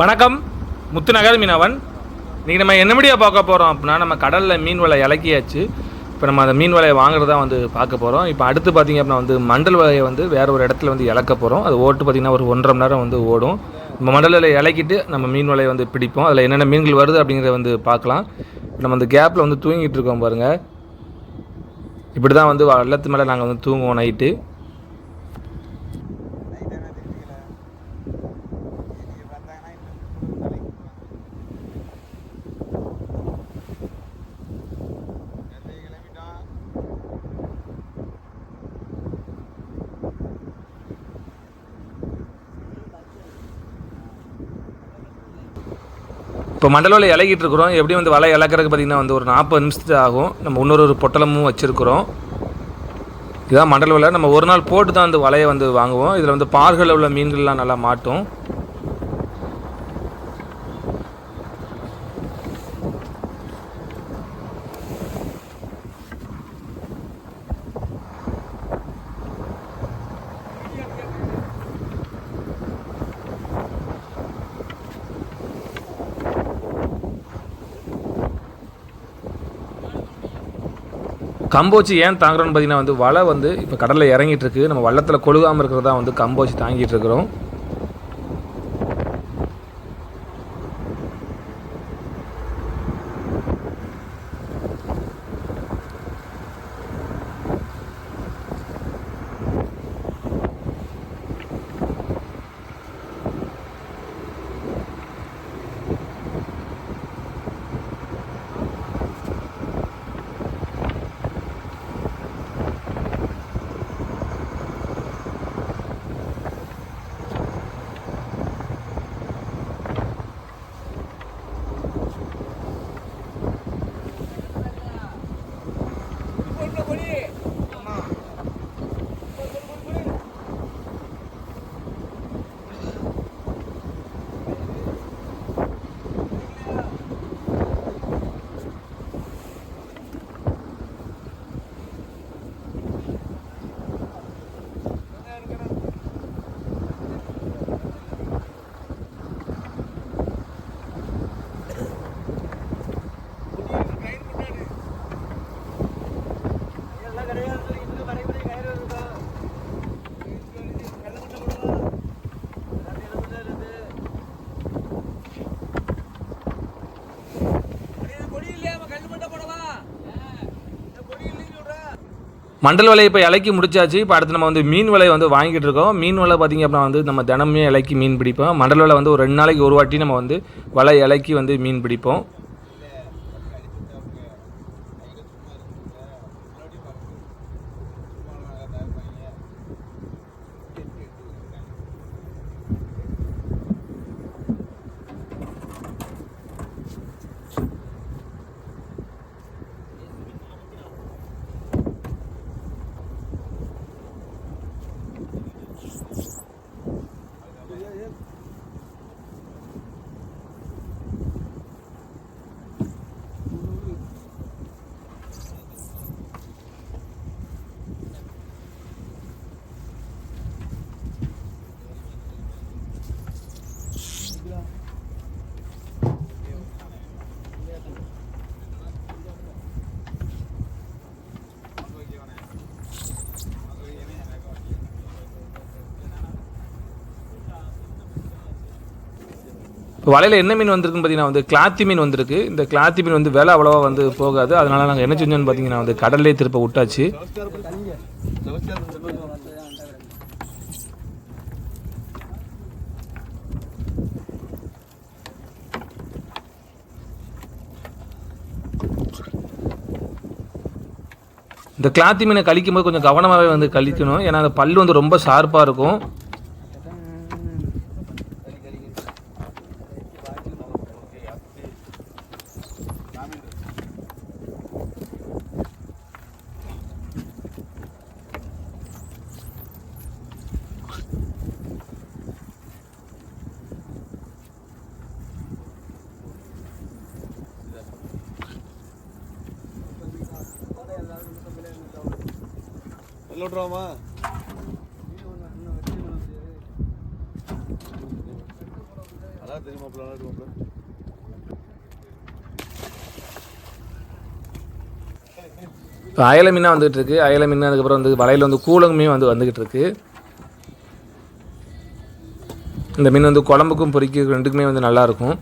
வணக்கம். முத்துநகர் மீனவன். இன்றைக்கி நம்ம என்ன மீடியா பார்க்க போகிறோம் அப்படின்னா நம்ம கடலில் மீன் வலை இலக்கியாச்சு. இப்போ நம்ம அந்த மீன் வலையை வாங்குறதா வந்து பார்க்க போகிறோம் இப்போ அடுத்து பார்த்திங்க அப்படின்னா வந்து மண்டல் வலையை வந்து வேறு ஒரு இடத்துல வந்து இழக்க போகிறோம் அது ஓட்டு பார்த்திங்கன்னா ஒரு ஒன்றரை மணி நேரம் வந்து ஓடும். நம்ம மண்டலில் வலையை இலக்கிட்டு நம்ம மீன் வலையை வந்து பிடிப்போம். அதில் என்னென்ன மீன்கள் வருது அப்படிங்கிறத வந்து பார்க்கலாம். நம்ம அந்த கேப்பில் வந்து தூங்கிட்டு இருக்கோம் பாருங்கள் இப்படி தான் வந்து வெள்ளத்து மேலே நாங்கள் வந்து தூங்குவோம் நைட்டு இப்போ மண்டலோவில் இலகிட்டு இருக்கிறோம். எப்படி வந்து வலை இழக்கிறதுக்கு பார்த்திங்கன்னா வந்து ஒரு நாற்பது நிமிஷத்துக்கு ஆகும். நம்ம இன்னொரு ஒரு பொட்டலமும் வச்சுருக்குறோம். இதுதான் வலை நம்ம ஒரு நாள் போட்டு தான் வந்து வலையை வந்து வாங்குவோம். இதில் வந்து பார்களில் உள்ள மீன்கள்லாம் நல்லா மாட்டும். கம்போச்சி ஏன் தாங்குறோன்னு பார்த்தீங்கன்னா வந்து வலை வந்து இப்போ கடலில் இறங்கிட்டு இருக்கு. நம்ம வள்ளத்தில் கொழுகாமல் இருக்கிறதா வந்து கம்போச்சி தாங்கிட்டு இருக்கிறோம். மண்டல் வலையை இப்போ இலக்கி முடிச்சாச்சு. இப்போ அடுத்து நம்ம வந்து மீன் விலையை வந்து வாங்கிட்டு இருக்கோம். மீன் வலை பார்த்திங்க அப்படின்னா வந்து நம்ம தினமே இலக்கி மீன் பிடிப்போம். மண்டல் வலை வந்து ஒரு ரெண்டு நாளைக்கு ஒரு வாட்டி நம்ம வந்து வலை இலக்கி வந்து மீன் பிடிப்போம். வலையில் என்ன மீன் வந்திருக்குன்னு பார்த்தீங்கன்னா வந்து கிளாத்தி மீன் வந்திருக்கு. இந்த கிளாத்தி மீன் வந்து விலை அவ்வளோவா வந்து போகாது. அதனால நாங்கள் என்ன செஞ்சோன்னு பார்த்தீங்கன்னா வந்து கடல்லே திருப்ப விட்டாச்சு. இந்த கிளாத்தி மீனை கழிக்கும் போது கொஞ்சம் கவனமாகவே வந்து கழிக்கணும். ஏன்னா அந்த பல் வந்து ரொம்ப ஷார்ப்பாக இருக்கும். எல்லாம் விட்ருவாமா அதான் தெரியுமா பிள்ளை இருக்கும் இப்போ அயல மீனாக வந்துகிட்டு இருக்கு அயல மீன் அதுக்கப்புறம் வந்து வலையில் வந்து கூலங்க மீன் வந்து வந்துகிட்டு இருக்கு இந்த மீன் வந்து குழம்புக்கும் பொரிக்க ரெண்டுக்குமே வந்து நல்லாயிருக்கும்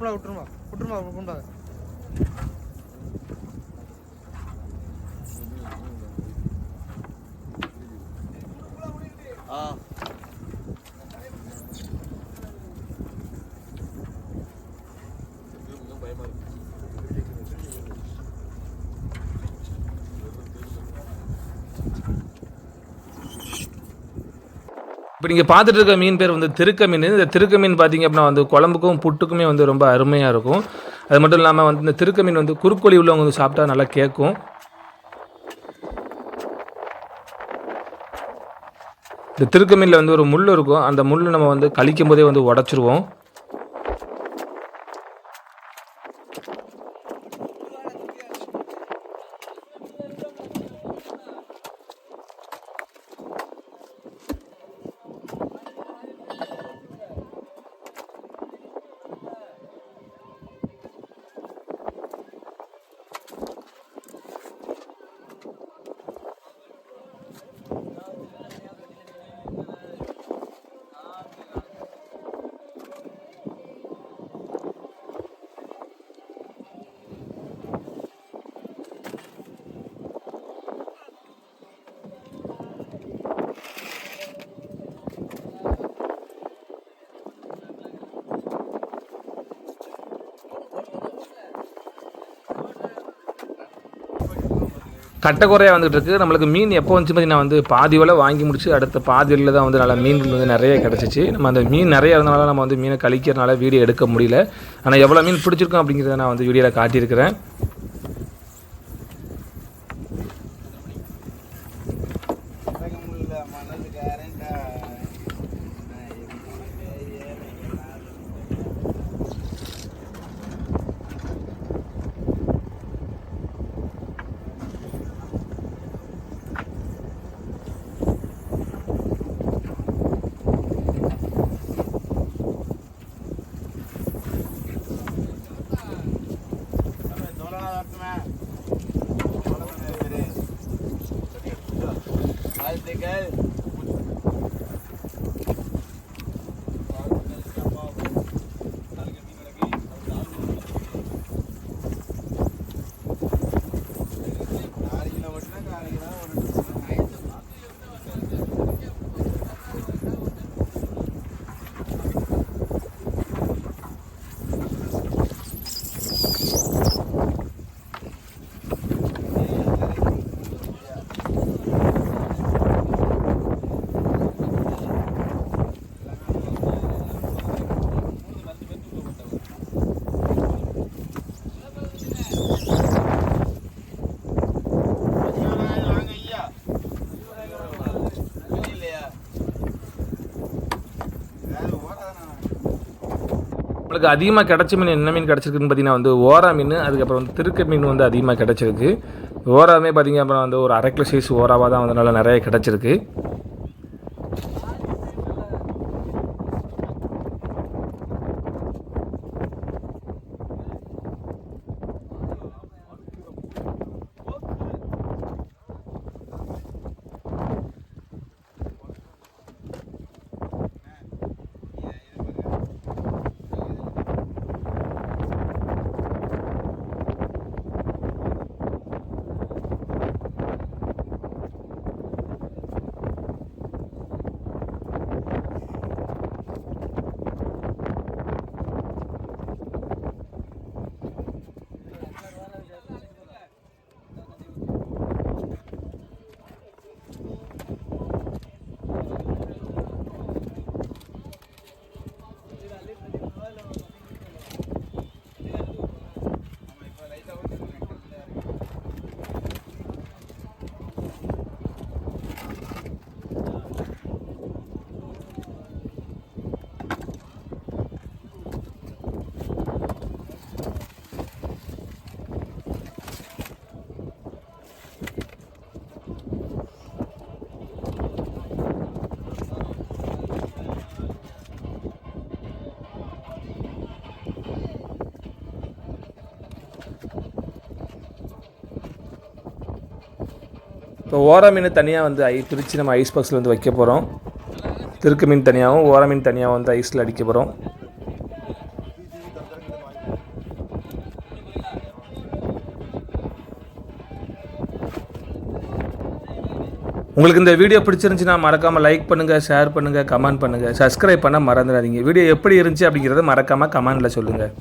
இருக்கும் விட்டுருமா. விட்டுருமா விட்டுருமா ஆ. இப்போ நீங்கள் பார்த்துட்டு இருக்க மீன் பேர் வந்து திருக்க மீன். இந்த திருக்க மீன் பார்த்தீங்க அப்படின்னா வந்து குழம்புக்கும் புட்டுக்குமே வந்து ரொம்ப அருமையாக இருக்கும். அது மட்டும் இல்லாமல் வந்து இந்த திருக்க மீன் வந்து குறுக்கோழி உள்ளவங்க வந்து சாப்பிட்டா நல்லா கேட்கும் இந்த திருக்க மீனில் வந்து ஒரு முள் இருக்கும். அந்த முள் நம்ம வந்து கழிக்கும் போதே வந்து உடச்சிருவோம். கட்டக்குறையாக வந்துட்டு இருக்கு நம்மளுக்கு மீன் எப்போ வந்துச்சு பார்த்தீங்கன்னா வந்து பாதி வில வாங்கி முடிச்சு அடுத்த பாதி விலையில் தான் வந்து நல்லா மீன்கள் வந்து நிறைய கிடச்சிச்சு. நம்ம அந்த மீன் நிறைய இருந்தனால நம்ம வந்து மீனை கழிக்கிறனால வீடியோ எடுக்க முடியல. ஆனால் எவ்வளோ மீன் பிடிச்சிருக்கோம் அப்படிங்கிறத நான் வந்து வீடியோவில் காட்டியிருக்கிறேன். alte geil. நம்மளுக்கு அதிகமாக கிடச்ச மீன் என்ன மீன் கிடச்சிருக்குன்னு பார்த்தீங்கன்னா வந்து ஓரா மீன் அதுக்கப்புறம் வந்து திருக்க மீன் வந்து அதிகமாக கிடச்சிருக்கு. ஓராமே பார்த்தீங்க அப்புறம் வந்து ஒரு அரை கிலோ சைஸ் ஓராவாக தான் வந்து நல்லா நிறைய கிடச்சிருக்கு. ஓர மீன் தனியாக வந்து ஐ பிரித்து நம்ம ஐஸ் பாக்ஸில் வந்து வைக்க போகிறோம் திருக்கு மீன் தனியாகவும் ஓரா மீன் தனியாகவும் வந்து ஐஸில் அடிக்க போகிறோம் உங்களுக்கு இந்த வீடியோ பிடிச்சிருந்துச்சுன்னா மறக்காமல் லைக் பண்ணுங்கள் ஷேர் பண்ணுங்கள் கமெண்ட் பண்ணுங்கள் சப்ஸ்கிரைப் பண்ண மறந்துடாதீங்க. வீடியோ எப்படி இருந்துச்சு அப்படிங்கிறத மறக்காமல் கமெண்டில் சொல்லுங்கள்